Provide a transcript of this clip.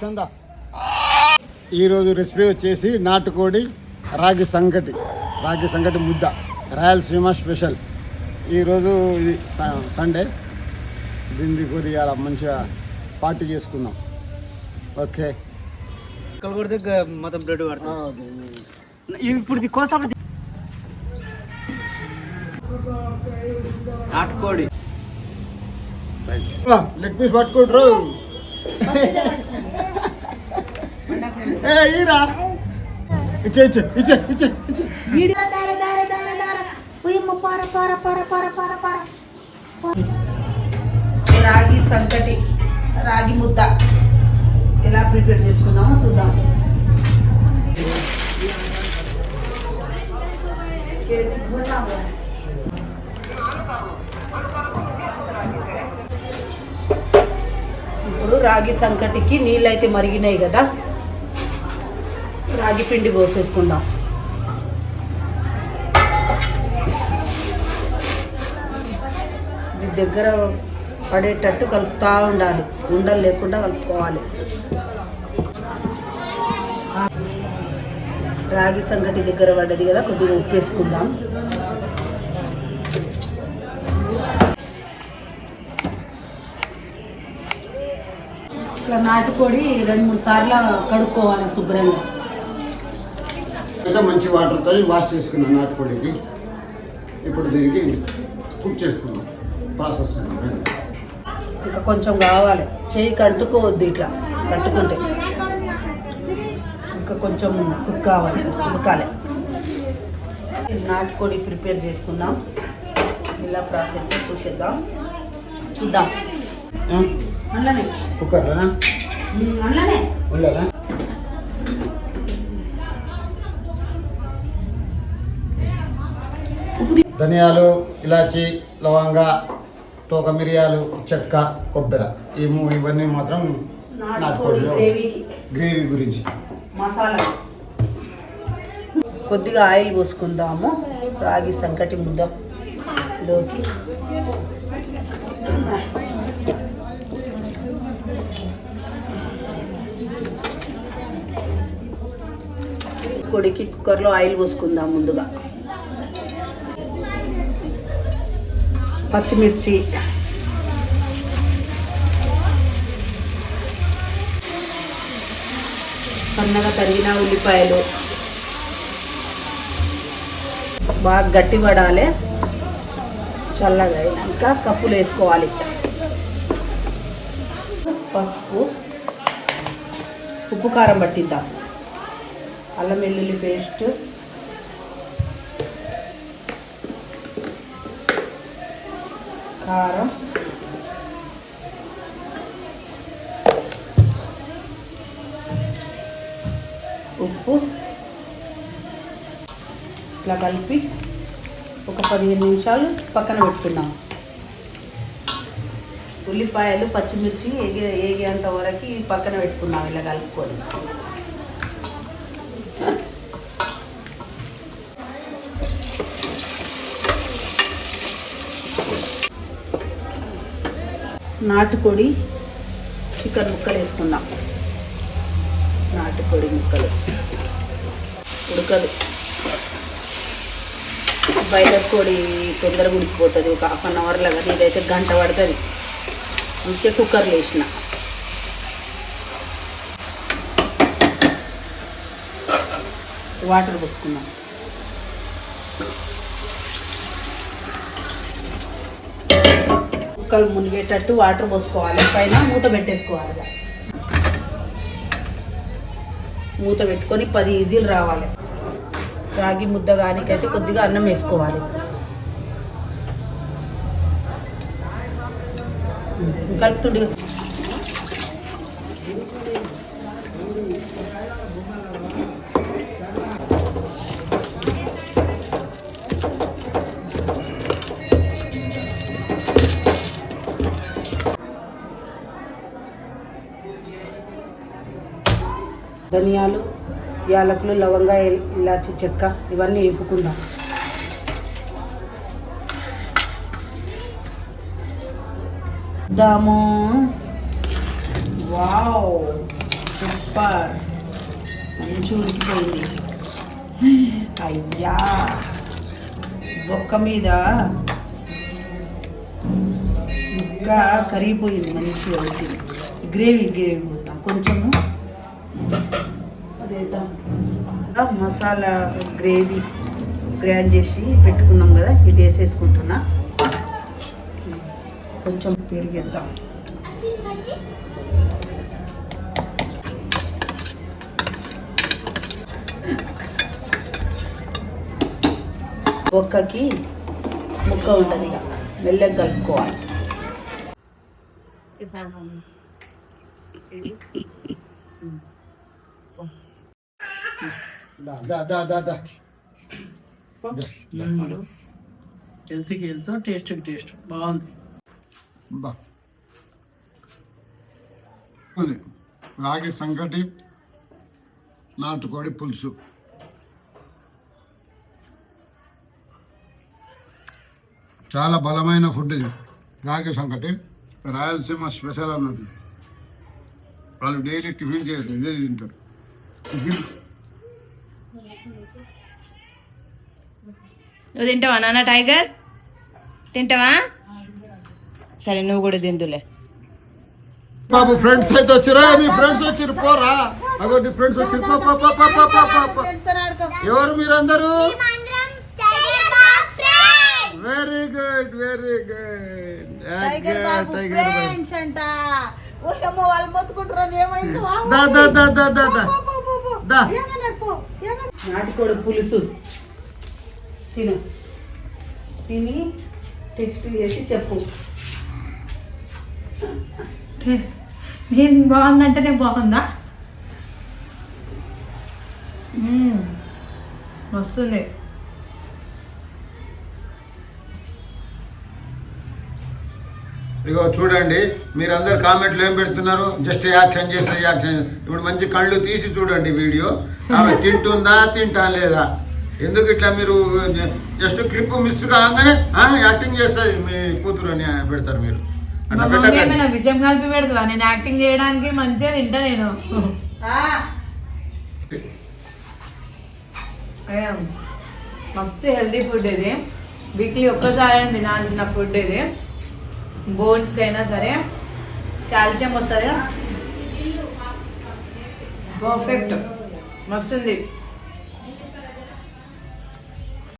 చందా ఈరోజు రెసిపీ వచ్చేసి నాటుకోడి రాగి సంగటి రాగి సంగటి ముద్ద రాయలసీమ స్పెషల్. ఈరోజు ఇది సండే. దీన్ని కొద్దిగా మంచిగా పార్టీ చేసుకుందాం. ఓకే. మొత్తం బ్లడ్ ఇప్పుడు కోసం. నాటుకోడి. లెగ్ పీస్ పట్టుకుంటారు ఏ ఈరా. ఇచ్చే ఇచ్చే ఇచ్చే ఇచ్చే ఇచ్చే. వీడియో దార దార దార దార. ఉయమ్మ పార పార పార పార పార పార. రాగి సంకటి రాగి ముద్ద. ఎలా ప్రిపేర్ చేసుకుందామో చూద్దాం. ఇప్పుడు రాగి సంకటికి నీళ్ళు అయితే మరిగినాయి కదా. రాగి పిండి పోసేసుకుందాం. ఇది దగ్గర పడేటట్టు కలుపుతూ ఉండాలి. ఉండలు లేకుండా కలుపుకోవాలి. రాగి సంగటి దగ్గర పడ్డది కదా కొద్దిగా ఉప్పు వేసుకుందాం ఇట్లా నాటుకోడి రెండు మూడు సార్లు కడుక్కోవాలి శుభ్రంగా. అయితే మంచి వాటర్తో వాష్ చేసుకున్నాను నాటుకోడికి ఇప్పుడు దీనికి కుక్ చేసుకుందాం. ప్రాసెస్ ఇంకా కొంచెం కావాలి. చేయి కట్టుకోవద్దు ఇట్లా కట్టుకుంటే. ఇంకా కొంచెం కుక్ కావాలి ఉడకాలి. నాటుకోడి ప్రిపేర్ చేసుకుందాం. ఇలా ప్రాసెస్ చూసేద్దాం. చూద్దాం. అందులోనే కుక్కర్లోనా ఉమ్, అందులోనే ఉండదా? ధనియాలు ఇలాచి లవంగా తోక మిరియాలు చెక్క కొబ్బరి. ఈ ఇవన్నీ మాత్రం నాటుకోడి నాటుకోడిలో గ్రేవీ గురించి. మసాలా. కొద్దిగా ఆయిల్ పోసుకుందాము. రాగి సంకటి ముద్దలోకి కొడికి కుక్కర్లో ఆయిల్ పోసుకుందాం ముందుగా. పచ్చిమిర్చి. సన్నగా తరిగిన ఉల్లిపాయలు. బాగా గట్టి పడాలి. చల్లగా అయినాక కప్పులు వేసుకోవాలి. పసుపు ఉప్పు కారం పట్టిద్దాం. అల్లం వెల్లుల్లి పేస్ట్. కారం. ఉప్పు. ఇట్లా కలిపి ఒక పదిహేను నిమిషాలు పక్కన పెట్టుకున్నాం ఉల్లిపాయలు పచ్చిమిర్చి ఏగే ఏగేంత వరకు పక్కన పెట్టుకున్నాం ఇలా కలుపుకొని. నాటుకోడి చికెన్ ముక్కలు వేసుకుందాం నాటుకోడి ముక్కలు. ఉడకదు. బయలర్ కోడి తొందరగా ఉడికిపోతుంది. ఒక హాఫ్ అన్ అవర్లో కానీ ఇదైతే గంట పడుతుంది. అందుకే కుక్కర్లో వేసిన. వాటర్ పోసుకున్నాం కుక్కలు మునిగేటట్టు వాటర్ పోసుకోవాలి. పైన మూత పెట్టేసుకోవాలి. మూత పెట్టుకొని పది ఈజీలు రావాలి. రాగి ముద్ద కానికైతే కొద్దిగా అన్నం వేసుకోవాలి. కలుపుతుండే. ధనియాలు యాలకులు లవంగా ఇలాచి చెక్క ఇవన్నీ వేపుకుందాం. దాము. Wow super. మంచి ఉడికిపోయింది. అయ్యా బొక్క మీద ముక్క కరిగిపోయింది మంచిగా ఉడికింది. గ్రేవీ గ్రేవీ పోతాం కొంచెము ఇంకా మసాలా గ్రేవీ గ్రైండ్ చేసి పెట్టుకున్నాం కదా ఇది వేసేసుకుంటున్నా. కొంచెం పెరిగేద్దాం ఒక్కకి ముక్క ఉంటుంది ఇక మెల్లగా కలుపుకోవాలి. దా దా దా దా దా. హెల్త్కి హెల్త్ టేస్ట్కి టేస్ట్ బాగుంది. బా. రాగి సంకటి నాటుకోడి పులుసు. చాలా బలమైన ఫుడ్ ఇది. రాగి సంకటి రాయలసీమ స్పెషల్ అన్నది వాళ్ళు డైలీ టిఫిన్ చేయరు ఇదే తింటారు. టిఫిన్ నువ్వు తింటావా నాన్న టైగర్? తింటావా? సరే నువ్వు కూడా తిందులే. బాబు ఫ్రెండ్స్ అయితే వచ్చిరా? మీ ఫ్రెండ్స్ వచ్చిరు పోరా. అగో నీ ఫ్రెండ్స్ వచ్చిరు పో, పో, పో, పో, పో, పో, పో, పో. ఎవరు మీరందరూ? Very good very good tiger బాబు అంట. ఓహేమో వాళ్ళు మొత్తుకుంటారు ఏమైంది? దా దా దా దా దా దా. దా. నాటుకోడి పులుసు. తిను. తిని టెస్ట్ చేసి చెప్పు. టేస్ట్ నేను బాగుందంటేనే బాగుందా? మ్మ్. ఇగో చూడండి మీరందరు కామెంట్లు ఏం పెడుతున్నారు? జస్ట్ యాక్షన్ చేస్తే యాక్షన్. ఇప్పుడు మంచి కళ్ళు తీసి చూడండి వీడియో. ఆమె తింటుందా తింటా లేదా? ఎందుకు ఇట్లా మీరు జస్ట్ క్లిప్ మిస్ కాగానే యాక్టింగ్ చేస్తుంది మీ కూతురు అని పెడతారు మీరు. అట్లా పెట్టకండి. విషయం కలిపి పెడుతుందా? నేను యాక్టింగ్ చేయడానికి మంచిగా తింటా నేను. ఏం, మస్తు హెల్తీ ఫుడ్ ఇది. వీక్లీ ఒక్కసారి తినాల్సిన ఫుడ్ ఇది. బోన్స్కి అయినా సరే కాల్షియం వస్తుంది పర్ఫెక్ట్ మస్తుంది.